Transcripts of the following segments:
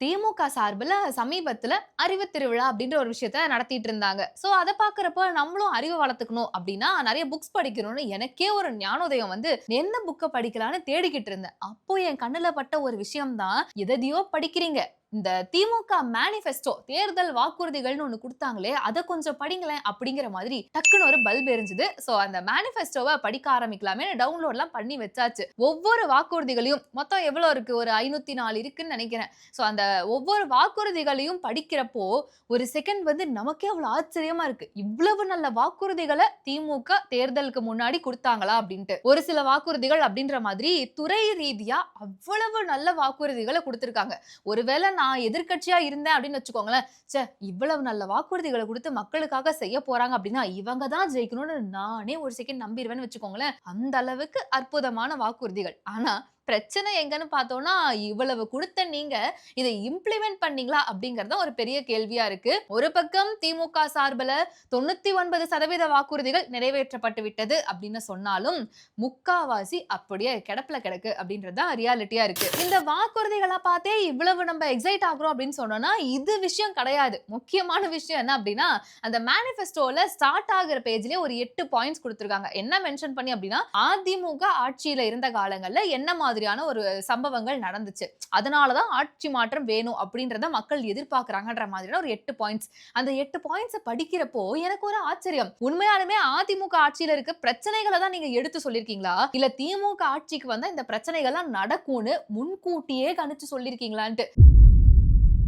திமுக சார்பில் சமீபத்தில் அறிவு திருவிழா அப்படின்ற ஒரு விஷயத்த நடத்திட்டு இருந்தாங்க. ஸோ அதை பார்க்குறப்ப நம்மளும் அறிவை வளர்த்துக்கணும் அப்படின்னா நிறைய புக்ஸ் படிக்கணும்னு எனக்கே ஒரு ஞானோதயம் வந்து என்ன புக்கை படிக்கலான்னு தேடிக்கிட்டு இருந்தேன். அப்போ என் கண்ணில் பட்ட ஒரு விஷயம் தான் எதையோ படிக்கிறீங்க. இந்த திமுக மேனிஃபெஸ்டோ தேர்தல் வாக்குறுதிகள்னு ஒன்று கொடுத்தாங்களே அதை கொஞ்சம் படிங்களேன் அப்படிங்கிற மாதிரி டக்குன்னு ஒரு பல்ப் எரிஞ்சுது. ஸோ அந்த மேனிஃபெஸ்டோவை படிக்க ஆரம்பிக்கலாமே டவுன்லோட்லாம் பண்ணி வச்சாச்சு. ஒவ்வொரு வாக்குறுதிகளையும் மொத்தம் எவ்வளோ இருக்கு? ஒரு ஐநூத்தி நாலு இருக்குன்னு நினைக்கிறேன். ஸோ அந்த ஒவ்வொரு வாக்குறுதிகளையும் படிக்கிறப்போ ஒரு செகண்ட் வந்து நமக்கே அவ்வளோ ஆச்சரியமா இருக்கு. இவ்வளவு நல்ல வாக்குறுதிகளை திமுக தேர்தலுக்கு முன்னாடி கொடுத்தாங்களா அப்படின்ட்டு. ஒரு சில வாக்குறுதிகள் அப்படின்ற மாதிரி துறை ரீதியா அவ்வளவு நல்ல வாக்குறுதிகளை கொடுத்துருக்காங்க. ஒருவேளை நான் எதிர்கட்சியா இருந்தேன் அப்படின்னு வச்சுக்கோங்களேன். ச்சே இவ்வளவு நல்ல வாக்குறுதிகளை கொடுத்து மக்களுக்காக செய்ய போறாங்க அப்படின்னா இவங்க தான் ஜெயிக்கணும்னு நானே ஒரு செகண்ட் நம்பிடுவேன்னு வச்சுக்கோங்களேன். அந்த அளவுக்கு அற்புதமான வாக்குறுதிகள். ஆனா பிரச்சனை எங்கன்னு பார்த்தோம்னா இவ்வளவு கொடுத்த நீங்க இதை இம்ப்ளிமெண்ட் பண்ணீங்களா அப்படிங்கறது ஒரு பெரிய கேள்வியா இருக்கு. ஒரு பக்கம் திமுக சார்பில் தொண்ணூத்தி ஒன்பது சதவீத வாக்குறுதிகள் நிறைவேற்றப்பட்டு விட்டது அப்படின்னு சொன்னாலும் முக்காவாசி அப்படியே கிடப்புல கிடக்கு அப்படின்றது தான் ரியாலிட்டியா இருக்கு. இந்த வாக்குறுதிகளை பார்த்தே இவ்வளவு நம்ம எக்ஸைட் ஆகுறோம் அப்படின்னு சொன்னோம்னா இது விஷயம் கிடையாது. முக்கியமான விஷயம் என்ன அப்படின்னா அந்த மேனிஃபெஸ்டோல ஸ்டார்ட் ஆகுற பேஜ்லயே ஒரு எட்டு பாயிண்ட்ஸ் கொடுத்துருக்காங்க. என்ன மென்ஷன் பண்ணி அப்படின்னா அதிமுக ஆட்சியில இருந்த காலங்கள்ல என்ன மாதிரியான ஒரு சம்பவங்கள் நடந்துச்சு. அதனால தான் ஆட்சி மாற்றம் வேணும் அப்படின்றத மக்கள் எதிர்பார்க்குறாங்கன்ற மாதிரியான ஒரு எட்டு பாயிண்ட்ஸ் அந்த எட்டு பாயிண்ட்ஸை படிக்கிறப்போ எனக்கு ஒரு ஆச்சரியம். உண்மையாலுமே அதிமுக ஆட்சியில் இருக்க பிரச்சனைகளை தான் நீங்கள் எடுத்து சொல்லியிருக்கீங்களா இல்லை திமுக ஆட்சிக்கு வந்தால் இந்த பிரச்சனைகள்லாம் நடக்கும்னு முன்கூட்டியே கணிச்சு சொல்லியிருக்கீங்களான்ட்டு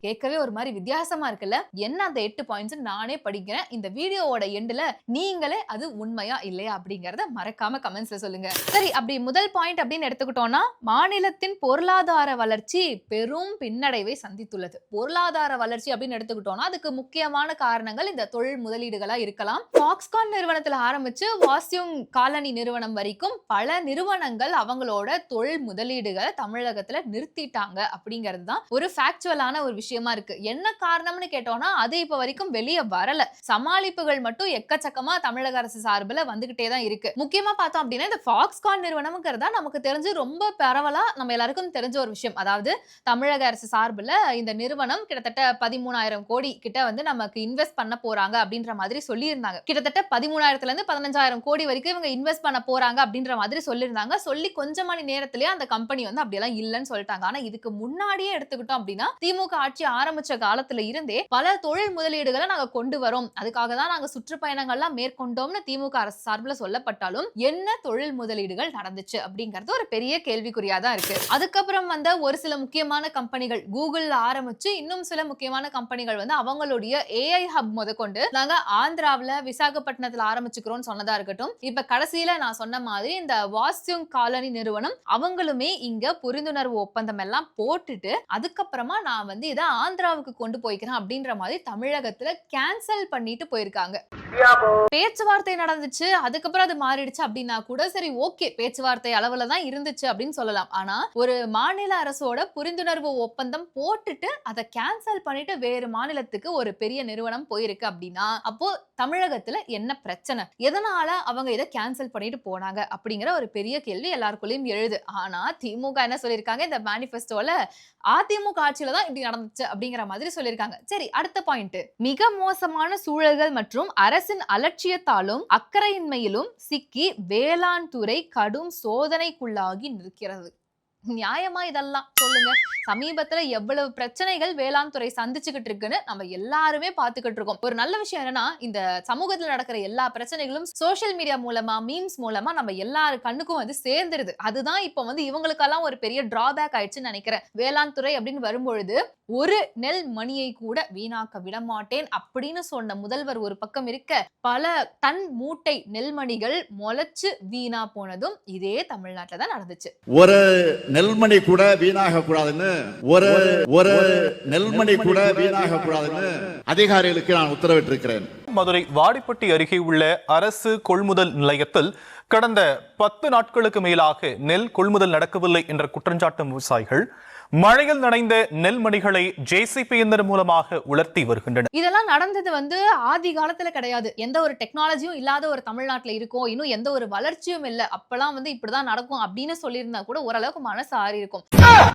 கேட்கவே ஒரு மாதிரி வித்தியாசமா இருக்குல்ல? என்ன அந்த எட்டு பாயிண்ட்ஸ் நானே படிக்கிறேன். இந்த வீடியோவோட எண்டுல நீங்களே அது உண்மையா இல்லையா அப்படிங்கறத மறக்காம கமெண்ட்ஸ்ல சொல்லுங்க. சரி அப்படி முதல் பாயிண்ட் அப்படின்னு எடுத்துக்கிட்டோம்னா மாநிலத்தின் பொருளாதார வளர்ச்சி பெரும் பின்னடைவை சந்தித்துள்ளது. பொருளாதார வளர்ச்சி அப்படின்னு எடுத்துக்கிட்டோம்னா அதுக்கு முக்கியமான காரணங்கள் இந்த தொழில் முதலீடுகளா இருக்கலாம். ஃபாக்ஸ்கான் நிறுவனத்துல ஆரம்பிச்சு வாசியும் காலனி நிறுவனம் வரைக்கும் பல நிறுவனங்கள் அவங்களோட தொழில் முதலீடுகளை தமிழகத்துல நிறுத்திட்டாங்க அப்படிங்கிறது தான் ஒரு ஃபேக்சுவலான ஒரு விஷயம். விஷயமா இருக்கு. என்ன காரணம்னு கேட்டோம்னா அது இப்ப வரைக்கும் வெளியே வரல. சமாளிப்புகள் மட்டும் எக்கச்சக்கமா தமிழக அரசு சார்பில் வந்துகிட்டே தான் இருக்கு. முக்கியமா பார்த்தோம் அப்படின்னா இந்த ஃபாக்ஸ்கான் நிறுவனம்ங்கிறதா நமக்கு தெரிஞ்சு ரொம்ப பரவலா நம்ம எல்லாருக்கும் தெரிஞ்ச ஒரு விஷயம். அதாவது தமிழக அரசு சார்பில் இந்த நிறுவனம் கிட்டத்தட்ட பதிமூணாயிரம் கோடி கிட்ட வந்து நமக்கு இன்வெஸ்ட் பண்ண போறாங்க அப்படின்ற மாதிரி சொல்லியிருந்தாங்க. கிட்டத்தட்ட பதிமூணாயிரத்துல இருந்து பதினஞ்சாயிரம் கோடி வரைக்கும் இவங்க இன்வெஸ்ட் பண்ண போறாங்க அப்படின்ற மாதிரி சொல்லியிருந்தாங்க. சொல்லி கொஞ்ச மணி நேரத்திலேயே அந்த கம்பெனி வந்து அப்படியெல்லாம் இல்லைன்னு சொல்லிட்டாங்க. ஆனா இதுக்கு முன்னாடியே எடுத்துக்கிட்டோம் அப்படின்னா திமுக ஆட்சி ஆரம்பிச்ச காலத்துல இருந்தே பல தொழில் முதலீடுகளை நாங்க கொண்டு வரோம். அதுக்காக தான் நாங்க சுற்றுப்பயணங்கள்லாம் மேற்கொண்டோம்னு திமுக அரசு சார்பில் சொல்லப்பட்டாலும் என்ன தொழில் முதலீடுகள் நடந்துச்சு அப்படிங்கிறது ஒரு பெரிய கேள்விக்குறியா தான் இருக்கு. அதுக்கப்புறம் வந்த ஒரு சில முக்கியமான கம்பெனிகள் கூகுள் ஆரம்பிச்சு இன்னும் சில முக்கியமான கம்பெனிகள் வந்து அவங்களுடைய ஏஐ ஹப் முதற்கொண்டு நாங்க ஆந்திராவில் விசாகப்பட்டினத்தில் ஆரம்பிச்சுக்கிறோம்னு சொன்னதா இருக்கட்டும். இப்ப கடைசியில நான் சொன்ன மாதிரி இந்த வாஸ்யூங் காலனி நிறுவனம் அவங்களுமே இங்க புரிந்துணர்வு ஒப்பந்தம் எல்லாம் போட்டுட்டு அதுக்கப்புறமா நான் வந்து இதை ஆந்திராவுக்கு கொண்டு போய்க்கிறேன் அப்படின்ற மாதிரி தமிழகத்துல கேன்சல் பண்ணிட்டு போயிருக்காங்க. பேச்சுவார்த்தை நடந்துச்சு அதுக்கப்புறம் அது மாறிடுச்சு அப்படின்னா கூட சரி ஓகே பேச்சுவார்த்தை அளவுல தான் இருந்துச்சு அப்படின்னு சொல்லலாம். ஆனா ஒரு மாநில அரசோட புரிந்துணர்வு ஒப்பந்தம் போட்டுட்டு அதை கேன்சல் பண்ணிட்டு வேறு மாநிலத்துக்கு ஒரு பெரிய நிறுவனம் போயிருக்கு அப்படின்னா அப்போ தமிழகத்துல என்ன பிரச்சனை? எதனால அவங்க இதை கேன்சல் பண்ணிட்டு போனாங்க அப்படிங்கிற ஒரு பெரிய கேள்வி எல்லாருக்குள்ளயும் எழுது. ஆனா திமுக என்ன சொல்லியிருக்காங்க? இந்த மேனிஃபெஸ்டோல அதிமுக ஆட்சியில தான் இப்படி நடந்துச்சு. அப்படிங்கிற மாதிரி சொல்லியிருக்காங்க. சரி அடுத்த பாயிண்ட் மிக மோசமான சூழல்கள் மற்றும் அரசின் அலட்சியத்தாலும் அக்கறையின்மையிலும் சிக்கி வேளாண் துறை கடும் சோதனைக்குள்ளாகி நிற்கிறது. நியாயமா இதெல்லாம் சொல்லுங்க. சமீபத்துல எவ்வளவு பிரச்சனைகள் வேளாண் துறை சந்திச்சுக்கிட்டு இருக்குன்னு நம்ம எல்லாருமே பார்த்துக்கிட்டு இருக்கோம். ஒரு நல்ல விஷயம் என்னன்னா இந்த சமூகத்துல நடக்கிற எல்லா பிரச்சனைகளும் சோசியல் மீடியா மூலமா மீம்ஸ் மூலமா நம்ம எல்லாரு கண்ணுக்கும் வந்து சேர்ந்துருது. அதுதான் இப்போ வந்து இவங்களுக்கெல்லாம் ஒரு பெரிய டிராபேக் ஆயிடுச்சுன்னு நினைக்கிறேன். வேளாண் துறை அப்படின்னு வரும்பொழுது ஒரு நெல் மணியை கூட வீணாக்க விடமாட்டேன் அப்படின்னு சொன்ன முதல்வர் ஒரு பக்கம் இருக்க பல தன் மூட்டை நெல்மணிகள் முளைச்சு வீணா போனதும் இதே தமிழ்நாட்டில் தான் நடந்துச்சு. ஒரு நெல்மணி கூட வீணாக கூடாதுன்னு ஒரு ஒரு நெல்மணி கூட வீணாக கூடாதுன்னு அதிகாரிகளுக்கு நான் உத்தரவிட்டிருக்கிறேன். மதுரை வாடிப்பட்டி அருகே உள்ள அரசு கொள்முதல் நிலையத்தில் கடந்த பத்து நாட்களுக்கு மேலாக நெல் கொள்முதல் நடக்கவில்லை என்ற குற்றஞ்சாட்டும் விவசாயிகள் மழையில் நனைந்த நெல்மணிகளை ஜேசிபி இயந்திரம் மூலமாக உலர்த்தி வருகின்றனர் இதெல்லாம் நடந்தது வந்து ஆதி காலத்துல கிடையாது. எந்த ஒரு டெக்னாலஜியும் இல்லாத ஒரு தமிழ்நாட்டுல இருக்கும். இன்னும் எந்த ஒரு வளர்ச்சியும் இல்ல. அப்பெல்லாம் வந்து இப்படிதான் நடக்கும் அப்படின்னு சொல்லியிருந்தா கூட ஓரளவுக்கு மனசு ஆறி இருக்கும்.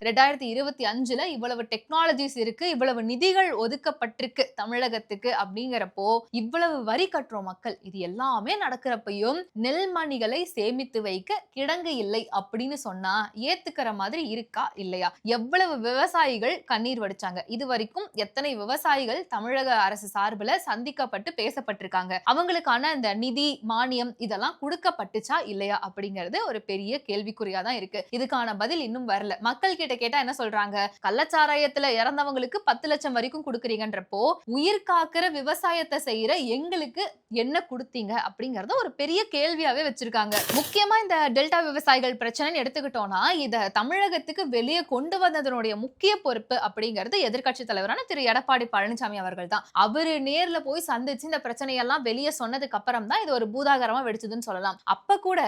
ரெண்டாயிரத்தி இருபத்தி அஞ்சுல இவ்வளவு டெக்னாலஜிஸ் இருக்கு. இவ்வளவு நிதிகள் ஒதுக்கப்பட்டிருக்கு தமிழகத்துக்கு அப்படிங்கிறப்போ இவ்வளவு வரி கட்டுறோம் மக்கள். இது எல்லாமே நடக்கிறப்பையும் நெல்மணிகளை சேமித்து வைக்க கிடங்கு இல்லை அப்படின்னு சொன்னா ஏத்துக்கிற மாதிரி இருக்கா இல்லையா? எவ்வளவு விவசாயிகள் கண்ணீர் வடிச்சாங்க? இது வரைக்கும் எத்தனை விவசாயிகள் தமிழக அரசு சார்பில் சந்திக்கப்பட்டு பேசப்பட்டிருக்காங்க? அவங்களுக்கான இந்த நிதி மானியம் இதெல்லாம் கொடுக்கப்பட்டுச்சா இல்லையா அப்படிங்கிறது ஒரு பெரிய கேள்விக்குறியா தான் இருக்கு. இதுக்கான பதில் இன்னும் வரல. மக்கள் கிட்ட கேட்டா என்ன சொல்றாங்க? கள்ளச்சாராயத்துல இறந்தவங்களுக்கு பத்து லட்சம் வரைக்கும் கொடுக்குறீங்கன்றப்போ உயிர் காக்கிற விவசாயத்தை செய்யற எங்களுக்கு என்ன கொடுத்தீங்க அப்படிங்கறத ஒரு பெரிய கேள்வியாவே வச்சிருக்காங்க. முக்கியமா இந்த டெல்டா விவசாயிகள் பிரச்சனைன்னு எடுத்துக்கிட்டோம்னா இதை தமிழகத்துக்கு வெளியே கொண்டு வந்ததனுடைய முக்கிய பொறுப்பு அப்படிங்கிறது எதிர்க்கட்சி தலைவரான திரு. எடப்பாடி பழனிசாமி அவர்கள் தான் அவரு நேர்ல போய் சந்திச்சு இந்த பிரச்சனையெல்லாம் வெளியே சொன்னதுக்கு அப்புறம் தான் இது ஒரு பூதாகரமா வெடிச்சதுன்னு சொல்லலாம். அப்ப கூட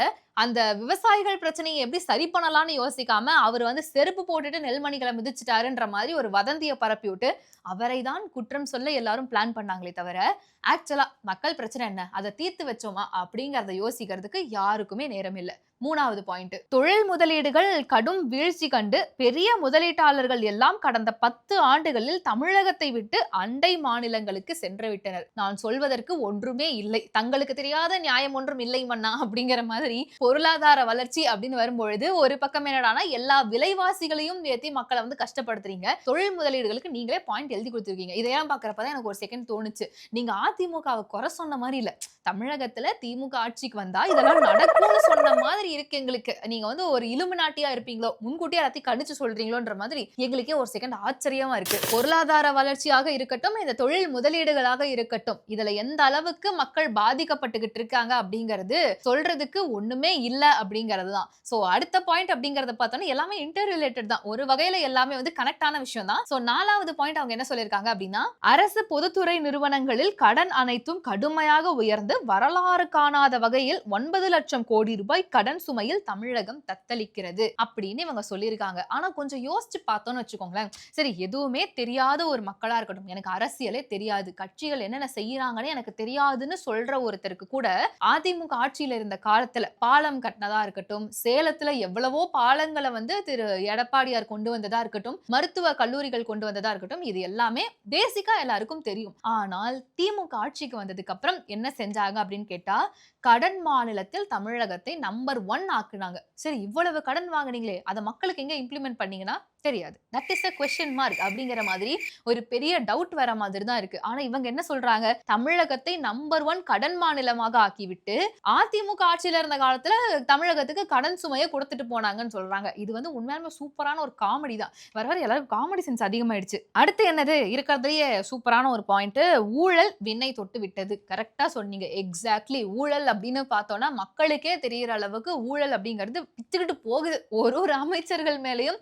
அந்த விவசாயிகள் பிரச்சனையை எப்படி சரி பண்ணலாம்னு யோசிக்காம அவர் வந்து செருப்பு போட்டுட்டு நெல்மணிகளை மிதிச்சிட்டாருன்ற மாதிரி ஒரு வதந்தியை பரப்பி விட்டு அவரை தான் குற்றம் சொல்ல எல்லாரும் பிளான் பண்ணாங்களே தவிர ஆக்சுவலா மக்கள் பிரச்சனை என்ன? அதை தீர்த்து வச்சோமா? அப்படிங்கறத யோசிக்கிறதுக்கு யாருக்குமே நேரம் இல்லை மூணாவது பாயிண்ட் தொழில் முதலீடுகள் கடும் வீழ்ச்சி கண்டு பெரிய முதலீட்டாளர்கள் எல்லாம் கடந்த பத்து ஆண்டுகளில் தமிழகத்தை விட்டு அண்டை மாநிலங்களுக்கு சென்று விட்டனர் நான் சொல்வதற்கு ஒன்றுமே இல்லை. தங்களுக்கு தெரியாத நியாயம் ஒன்றும் இல்லை மன்னா அப்படிங்கிற மாதிரி பொருளாதார வளர்ச்சி அப்படின்னு வரும்பொழுது ஒரு பக்கம் என்னடானா எல்லா விலைவாசிகளையும் ஏற்றி மக்களை வந்து கஷ்டப்படுத்துறீங்க. தொழில் முதலீடுகளுக்கு நீங்களே பாயிண்ட் எழுதி கொடுத்துருக்கீங்க. இதையெல்லாம் பாக்குறப்பதான் எனக்கு ஒரு செகண்ட் தோணுச்சு. நீங்க அதிமுகவை குறை சொன்ன மாதிரி இல்லை. தமிழகத்துல திமுக ஆட்சிக்கு வந்தா இதெல்லாம் நடக்கும்னு சொன்ன மாதிரி இருக்கு எங்களுக்கு. நீங்க வந்து ஒரு இலுமினாட்டியா இருப்பீங்களோ முன்கூட்டியே எல்லாத்தையும் கணிச்சு சொல்றீங்களோன்ற மாதிரி எங்களுக்கே ஒரு செகண்ட் ஆச்சரியமா இருக்கு. பொருளாதார வளர்ச்சியாக இருக்கட்டும் இந்த தொழில் முதலீடுகளாக இருக்கட்டும் இதுல எந்த அளவுக்கு மக்கள் பாதிக்கப்பட்டுகிட்டு இருக்காங்க அப்படிங்கிறது சொல்றதுக்கு ஒண்ணுமே இல்ல அப்படிங்கிறது தான் சோ அடுத்த பாயிண்ட் அப்படிங்கறத பார்த்தோன்னா எல்லாமே இன்டர் ரிலேட்டட் தான். ஒரு வகையில எல்லாமே வந்து கனெக்ட் ஆன விஷயம் தான். சோ நாலாவது பாயிண்ட் அவங்க என்ன சொல்லியிருக்காங்க அப்படின்னா அரசு பொதுத்துறை நிறுவனங்களில் கடன் அனைத்தும் கடுமையாக உயர்ந்து வரலாறு காணாத வகையில் ஒன்பது லட்சம் கோடி ரூபாய் கடன் சுமையில் தமிழகம் தத்தளிக்கிறது அப்படின்னு இவங்க சொல்லியிருக்காங்க. ஆனா கொஞ்சம் யோசிச்சு பார்த்தோம்னு வச்சுக்கோங்களேன். சரி எதுவுமே தெரியாத ஒரு மக்களா இருக்கட்டும் எனக்கு அரசியலே தெரியாது கட்சிகள் என்னென்ன செய்யறாங்கன்னு எனக்கு தெரியாதுன்னு சொல்ற ஒருத்தருக்கு கூட அதிமுக ஆட்சியில இருந்த காலத்துல பாலம் கட்டினதா இருக்கட்டும் சேலத்துல எவ்வளவோ பாலங்களை வந்து திரு எடப்பாடியார் கொண்டு வந்ததா இருக்கட்டும் மருத்துவ கல்லூரிகள் கொண்டு வந்ததா இருக்கட்டும் இது எல்லாமே பேசிக்கா எல்லாருக்கும் தெரியும். ஆனால் திமுக ஆட்சிக்கு வந்ததுக்கு அப்புறம் என்ன செஞ்சாங்க அப்படின்னு கேட்டா கடன் மாநிலத்தில் தமிழகத்தை நம்பர் ஒன் ஆக்குனாங்க சரி இவ்வளவு கடன் வாங்குனீங்களே அதை மக்களுக்கு எங்க இம்ப்ளிமெண்ட் பண்ணீங்கன்னா தெரியாது. That is a question mark அப்படிங்கிற மாதிரி ஒரு பெரிய டவுட் வர மாதிரி தான் இருக்கு. ஆனா இவங்க என்ன சொல்றாங்க? தமிழகத்தை நம்பர் ஒன் கடன் மாநிலமாக ஆக்கிவிட்டு அதிமுக ஆட்சியில இருந்த காலத்துல தமிழகத்துக்கு கடன் சுமையை கொடுத்துட்டு போனாங்கன்னு சொல்றாங்க. இது வந்து உண்மையாலுமே சூப்பரான ஒரு காமெடி தான். வர வர எல்லாரும் காமெடி சென்ஸ் அதிகமாயிடுச்சு. அடுத்து என்னது? இருக்கிறதுலயே சூப்பரான ஒரு பாயிண்ட் ஊழல் விண்ணை தொட்டு விட்டது. கரெக்டா சொன்னீங்க. எக்ஸாக்ட்லி ஊழல் அப்படின்னு பார்த்தோம்னா மக்களுக்கே தெரியற அளவுக்கு ஊழல் அப்படிங்கிறது பிச்சுக்கிட்டு போகுது. ஒரு ஒரு அமைச்சர்கள் மேலேயும்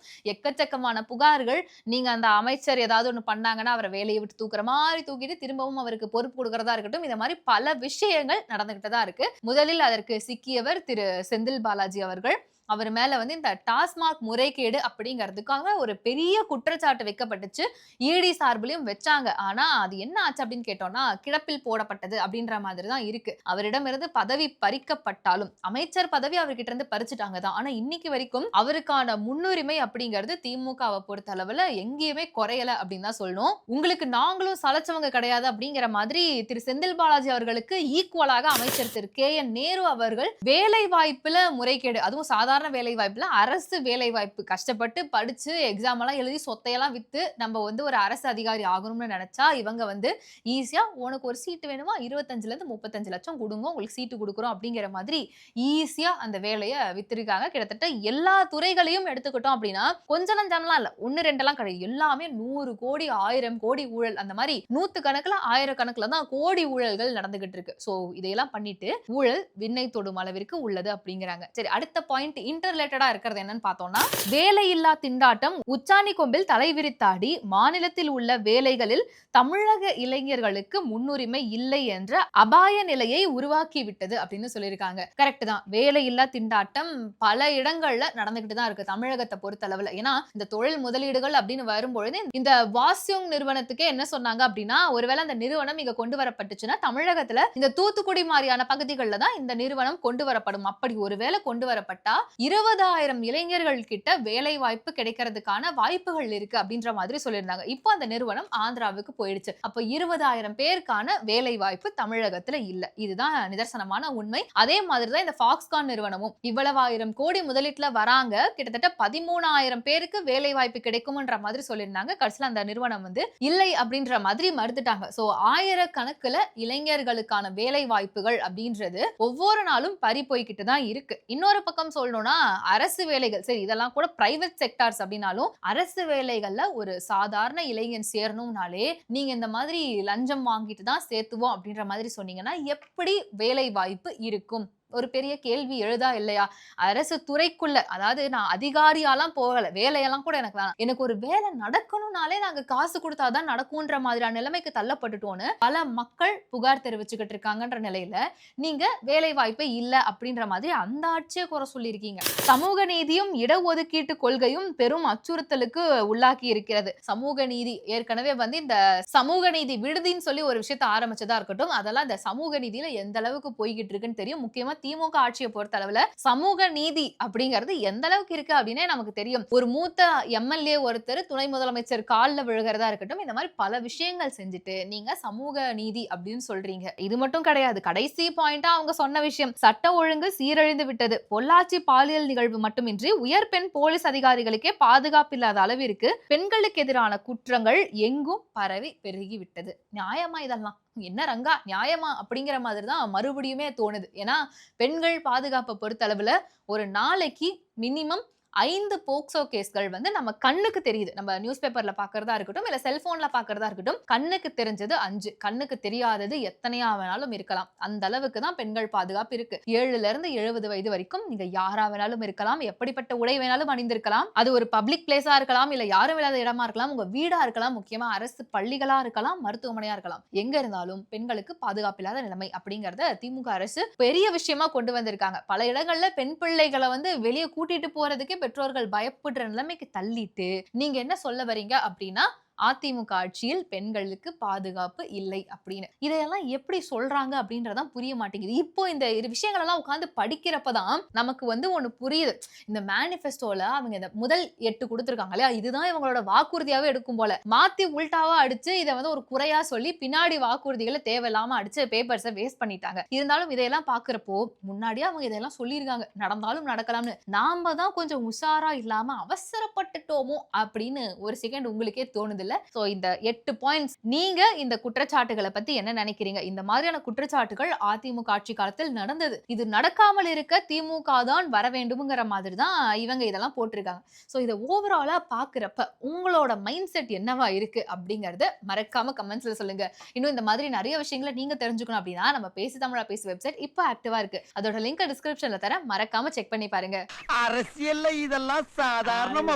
எக்கச்சக்கமான புகார்கள் நீங்க அந்த அமைச்சர் ஏதாவது ஒண்ணு பண்ணாங்கன்னா அவரை வேலையை விட்டு தூக்குற மாதிரி தூக்கிட்டு திரும்பவும் அவருக்கு பொறுப்பு கொடுக்கறதா இருக்கட்டும் இந்த மாதிரி பல விஷயங்கள் நடந்துகிட்டு தான் இருக்கு. முதலில் அதற்கு சிக்கியவர் திரு செந்தில் பாலாஜி அவர்கள். அவர் மேல வந்து இந்த டாஸ்மாக் முறைகேடு அப்படிங்கிறதுக்காக ஒரு பெரிய குற்றச்சாட்டு வைக்கப்பட்டுச்சு. இடி சார்பிலையும் வச்சாங்க. ஆனா அது என்ன ஆச்சு அப்படின்னு கேட்டோம்னா கிடப்பில் போடப்பட்டது அப்படின்ற மாதிரி தான் இருக்கு. அவரிடமிருந்து பதவி பறிக்கப்பட்டாலும் அமைச்சர் பதவி அவர்கிட்ட இருந்து பறிச்சுட்டாங்க தான். ஆனா இன்னைக்கு வரைக்கும் அவருக்கான முன்னுரிமை அப்படிங்கிறது திமுகவை பொறுத்த அளவுல எங்கேயுமே குறையல அப்படின்னு தான் சொல்லணும் உங்களுக்கு நாங்களும் சலைச்சவங்க கிடையாது அப்படிங்கிற மாதிரி திரு செந்தில் பாலாஜி அவர்களுக்கு ஈக்குவலாக அமைச்சர் திரு கே என் நேரு அவர்கள் வேலை வாய்ப்புல முறைகேடு அதுவும் சாதாரண வேலை வாய்ப்புல அரசு வேலை வாய்ப்பு கஷ்டப்பட்டு படிச்சு எக்ஸாம் எல்லாம் எழுதி சொத்தையெல்லாம் வித்து நம்ம வந்து ஒரு அரசு அதிகாரி ஆகணும்னு நினைச்சா இவங்க வந்து ஈஸியா உனக்கு ஒரு சீட்டு வேணுமா? இருபத்தஞ்சுல இருந்து முப்பத்தஞ்சு லட்சம் கொடுங்க. உங்களுக்கு சீட்டு கொடுக்குறோம் அப்படிங்கிற மாதிரி ஈஸியா அந்த வேலையை வித்திருக்காங்க. கிட்டத்தட்ட எல்லா துறைகளையும் எடுத்துக்கிட்டோம் அப்படின்னா கொஞ்சம் நஞ்சம்லாம் இல்ல. ஒன்னு ரெண்டெல்லாம் கிடையாது. எல்லாமே நூறு கோடி ஆயிரம் கோடி ஊழல். அந்த மாதிரி நூத்து கணக்குல ஆயிரக்கணக்கில் தான் கோடி ஊழல்கள் நடந்துகிட்டு இருக்கு. சோ இதையெல்லாம் பண்ணிட்டு ஊழல் விண்ணை தொடும் அளவிற்கு உள்ளது அப்படிங்கிறாங்க. சரி அடுத்த பாயிண்ட் இன்டர்லேட்டடா இருக்கிறது என்னன்னு பார்த்தோம்னா வேலையில்லா திண்டாட்டம் உச்சாணி கொம்பில் தலைவிரித்தாடி மாநிலத்தில் உள்ள வேலைகளில் தமிழக இளைஞர்களுக்கு முன்னுரிமை இல்லை என்ற அபாய நிலையை உருவாக்கி விட்டது அப்படின்னு சொல்லியிருக்காங்க. கரெக்ட் தான். வேலையில்லா திண்டாட்டம் பல இடங்கள்ல நடந்துகிட்டு தான் இருக்கு தமிழகத்தை பொறுத்தளவுல. ஏன்னா இந்த தொழில் முதலீடுகள் அப்படின்னு வரும்பொழுது இந்த வாசியோங் நிறுவனத்துக்கே என்ன சொன்னாங்க அப்படின்னா ஒருவேளை அந்த நிறுவனம் இங்க கொண்டு வரப்பட்டுச்சுன்னா தமிழகத்துல இந்த தூத்துக்குடி மாதிரியான பகுதிகளில் தான் இந்த நிறுவனம் கொண்டு வரப்படும். அப்படி ஒருவேளை கொண்டு வரப்பட்டா இருபதாயிரம் இளைஞர்கள் கிட்ட வேலை வாய்ப்பு கிடைக்கிறதுக்கான வாய்ப்புகள் இருக்கு அப்படின்ற மாதிரி சொல்லியிருந்தாங்க. இப்போ அந்த நிறுவனம் ஆந்திராவுக்கு போயிடுச்சு. அப்போ இருபதாயிரம் பேருக்கான வேலை வாய்ப்பு தமிழகத்துல இல்ல. இதுதான் நிதர்சனமான உண்மை. அதே மாதிரிதான் இந்த ஃபாக்ஸ்கான் நிறுவனமும் இவ்வளவு ஆயிரம் கோடி முதலீட்டுல வராங்க. கிட்டத்தட்ட பதிமூணாயிரம் பேருக்கு வேலை வாய்ப்பு கிடைக்கும்ன்ற மாதிரி சொல்லியிருந்தாங்க. கடைசியில் அந்த நிறுவனம் வந்து இல்லை அப்படின்ற மாதிரி மறுத்துட்டாங்க. சோ ஆயிரக்கணக்கில் இளைஞர்களுக்கான வேலை வாய்ப்புகள் அப்படின்றது ஒவ்வொரு நாளும் பறி போய்கிட்டு தான் இருக்கு. இன்னொரு பக்கம் சொல்லணும்னா அரசு வேலைகள் சரி இதெல்லாம் கூட பிரைவேட் செக்டார்ஸ் அப்படின்னாலும் அரசு வேலைகள்ல ஒரு சாதாரண இளைஞன் சேரணும்னாலே நீங்க இந்த மாதிரி லஞ்சம் வாங்கிட்டு தான் சேர்த்துவோம் அப்படின்ற மாதிரி சொன்னீங்கன்னா எப்படி வேலை வாய்ப்பு இருக்கும்? ஒரு பெரிய கேள்வி எழுதா இல்லையா? அரசு துறைக்குள்ள அதாவது நான் அதிகாரியாலாம் போகல வேலையெல்லாம் கூட எனக்கு வேணாம். எனக்கு ஒரு வேலை நடக்கணும்னாலே நாங்க காசு கொடுத்தாதான் நடக்கும்ன்ற மாதிரியான நிலைமைக்கு தள்ளப்பட்டுட்டோன்னு பல மக்கள் புகார் தெரிவிச்சுக்கிட்டு இருக்காங்கன்ற நிலையில நீங்க வேலை வாய்ப்பே இல்லை அப்படின்ற மாதிரி அந்த ஆட்சியை குறை சொல்லியிருக்கீங்க. சமூக நீதியும் இடஒதுக்கீட்டு கொள்கையும் பெரும் அச்சுறுத்தலுக்கு உள்ளாக்கி இருக்கிறது. சமூக நீதி ஏற்கனவே வந்து இந்த சமூக நீதி விடுதின்னு சொல்லி ஒரு விஷயத்த ஆரம்பிச்சதா இருக்கட்டும் அதெல்லாம் இந்த சமூக நீதியில எந்த அளவுக்கு போய்கிட்டு இருக்குன்னு தெரியும். முக்கியமா திமுக ஆட்சியை பொறுத்த அளவுல சமூக நீதி அப்படிங்கிறது எந்த அளவுக்கு இருக்கு அப்படின்னே நமக்கு தெரியும். ஒரு மூத்த எம்எல்ஏ ஒருத்தர் துணை முதலமைச்சர் காலில் விழுகிறதா இருக்கட்டும் இந்த மாதிரி பல விஷயங்கள் செஞ்சுட்டு நீங்க சமூக நீதி அப்படின்னு சொல்றீங்க. இது மட்டும் கிடையாது. கடைசி பாயிண்டா அவங்க சொன்ன விஷயம். சட்ட ஒழுங்கு சீரழிந்து விட்டது. பொள்ளாச்சி பாலியல் நிகழ்வு மட்டுமின்றி உயர் பெண் போலீஸ் அதிகாரிகளுக்கே பாதுகாப்பில்லாத அளவிற்கு பெண்களுக்கு எதிரான குற்றங்கள் எங்கும் பரவி பெருகிவிட்டது நியாயமா இதெல்லாம்? என்ன ரங்கா நியாயமா? அப்படிங்கிற மாதிரி தான் மறுபடியுமே தோணுது. ஏன்னா பெண்கள் பாதுகாப்பை பொறுத்தளவில் ஒரு நாளைக்கு மினிமம் ஐந்து போக்சோ கேஸ்கள் வந்து நம்ம கண்ணுக்கு தெரியுது. நம்ம நியூஸ் பேப்பர்ல பாக்குறதா இருக்கட்டும் இல்ல செல்போன்ல பாக்குறதா இருக்கட்டும் கண்ணுக்கு தெரிஞ்சது அஞ்சு. கண்ணுக்கு தெரியாதது எத்தனையா வேணாலும் இருக்கலாம். அந்த அளவுக்கு தான் பெண்கள் பாதுகாப்பு இருக்கு. ஏழுல இருந்து எழுபது வயது வரைக்கும் நீங்க யாரா வேணாலும் இருக்கலாம். எப்படிப்பட்ட உடை வேணாலும் அணிந்திருக்கலாம். அது ஒரு பப்ளிக் பிளேஸா இருக்கலாம் இல்ல யாரும் இல்லாத இடமா இருக்கலாம். உங்க வீடா இருக்கலாம். முக்கியமா அரசு பள்ளிகளா இருக்கலாம். மருத்துவமனையா இருக்கலாம். எங்க இருந்தாலும் பெண்களுக்கு பாதுகாப்பு இல்லாத நிலைமை அப்படிங்கறத திமுக அரசு பெரிய விஷயமா கொண்டு வந்திருக்காங்க. பல இடங்கள்ல பெண் பிள்ளைகளை வந்து வெளியே கூட்டிட்டு போறதுக்கே பெற்றோர்கள் பயப்படுற நிலைமைக்கு தள்ளிட்டு நீங்க என்ன சொல்ல வரீங்க அப்படின்னா அதிமுக ஆட்சியில் பெண்களுக்கு பாதுகாப்பு இல்லை அப்படின்னு. இதையெல்லாம் எப்படி சொல்றாங்க அப்படின்றதான் புரிய மாட்டேங்குது. இப்போ இந்த இரு விஷயங்கள் எல்லாம் உட்காந்து படிக்கிறப்பதான் நமக்கு வந்து ஒன்று புரியுது. இந்த மேனிஃபெஸ்டோல அவங்க இந்த முதல் எட்டு கொடுத்துருக்காங்க இல்லையா? இதுதான் இவங்களோட வாக்குறுதியாவே எடுக்கும் போல. மாத்தி உல்டாவா அடிச்சு இதை வந்து ஒரு குறையா சொல்லி பின்னாடி வாக்குறுதிகளை தேவையில்லாம அடிச்சு பேப்பர்ஸை வேஸ்ட் பண்ணிட்டாங்க. இருந்தாலும் இதையெல்லாம் பாக்குறப்போ முன்னாடியே அவங்க இதெல்லாம் சொல்லியிருக்காங்க. நடந்தாலும் நடக்கலாம்னு. நாம தான் கொஞ்சம் உஷாரா இல்லாம அவசரப்பட்டுட்டோமோ அப்படின்னு ஒரு செகண்ட் உங்களுக்கே தோணுது இல்ல. சோ இந்த எட்டு பாயிண்ட்ஸ் நீங்க இந்த குற்றச்சாட்டுகளை பத்தி என்ன நினைக்கிறீங்க? இந்த மாதிரியான குற்றச்சாட்டுகள் அதிமுக ஆட்சி காலத்தில் நடந்தது. இது நடக்காமல் இருக்க திமுக தான் வர வேண்டும்ங்கிற மாதிரி தான் இவங்க இதெல்லாம் போட்டிருக்காங்க. சோ இதை ஓவராலா பாக்குறப்ப உங்களோட மைண்ட் செட் என்னவா இருக்கு அப்படிங்கறத மறக்காம கமெண்ட்ஸ்ல சொல்லுங்க. இன்னும் இந்த மாதிரி நிறைய விஷயங்களை நீங்க தெரிஞ்சுக்கணும் அப்படின்னா நம்ம பேசி தமிழா பேசி வெப்சைட் இப்போ ஆக்டிவா இருக்கு. அதோட லிங்க் டிஸ்கிரிப்ஷன்ல தர மறக்காம செக் பண்ணி பாருங்க. அரசியல்ல இதெல்லாம் சாதாரணமா